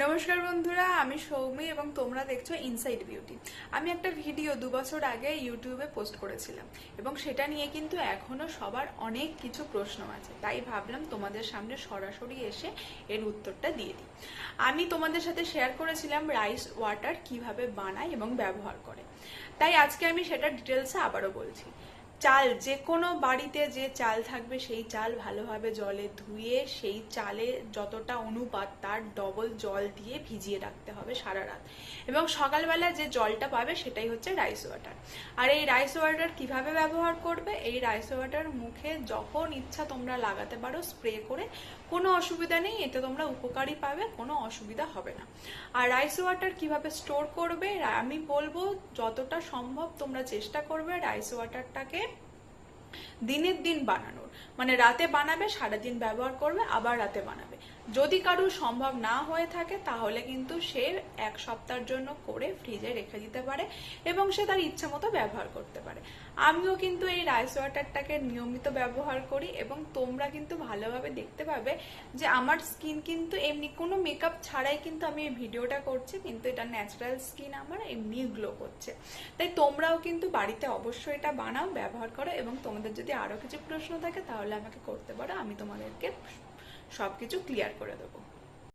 নমস্কার বন্ধুরা, আমি সৌমি এবং তোমরা দেখছ ইনসাইড বিউটি আমি একটা ভিডিও দু বছর আগে ইউটিউবে পোস্ট করেছিলাম এবং সেটা নিয়ে কিন্তু এখনও সবার অনেক কিছু প্রশ্ন আছে। তাই ভাবলাম তোমাদের সামনে সরাসরি এসে এর উত্তরটা দিয়ে দিই। আমি তোমাদের সাথে শেয়ার করেছিলাম রাইস ওয়াটার কীভাবে বানায় এবং ব্যবহার করে। তাই আজকে আমি সেটা ডিটেলসে আবারও বলছি। চাল, যে কোনো বাড়িতে যে চাল থাকবে সেই চাল ভালোভাবে জলে ধুয়ে সেই চালে যতটা অনুপাত তার ডবল জল দিয়ে ভিজিয়ে রাখতে হবে সারা রাত। এবং সকালবেলা যে জলটা পাবে সেটাই হচ্ছে রাইস ওয়াটার আর এই রাইস ওয়াটার কীভাবে ব্যবহার করবে? এই রাইস ওয়াটার মুখে যখন ইচ্ছা তোমরা লাগাতে পারো স্প্রে করে, কোনো অসুবিধা নেই, এতে তোমরা উপকারী পাবে, কোনো অসুবিধা হবে না। আর রাইস ওয়াটার কীভাবে স্টোর করবে? আমি বলব, যতটা সম্ভব তোমরা চেষ্টা করবে রাইস ওয়াটারটাকে দিনের দিন বানানোর। মানে রাতে বানাবে সারাদিন ব্যবহার করবে আবার রাতে বানাবে। যদি কারোর সম্ভব না হয়ে থাকে, তাহলে কিন্তু সে এক সপ্তাহের জন্য করে ফ্রিজে রেখে দিতে পারে এবং সে তার ইচ্ছা মতো ব্যবহার করতে পারে। আমিও কিন্তু এই রাইস ওয়াটারটাকে নিয়মিত ব্যবহার করি এবং তোমরা কিন্তু ভালোভাবে দেখতে পাবে যে আমার স্কিন কিন্তু এমনি কোনো মেকআপ ছাড়াই কিন্তু আমি এই ভিডিওটা করছি, কিন্তু এটা ন্যাচারাল স্কিন আমার এমনি গ্লো করছে। তাই তোমরাও কিন্তু বাড়িতে অবশ্যই এটা বানাও, ব্যবহার করো এবং তোমাদের যদি আরও কিছু প্রশ্ন থাকে, তাহলে আমাকে করতে পারো, আমি তোমাদেরকে সবকিছু ক্লিয়ার করে দেবো।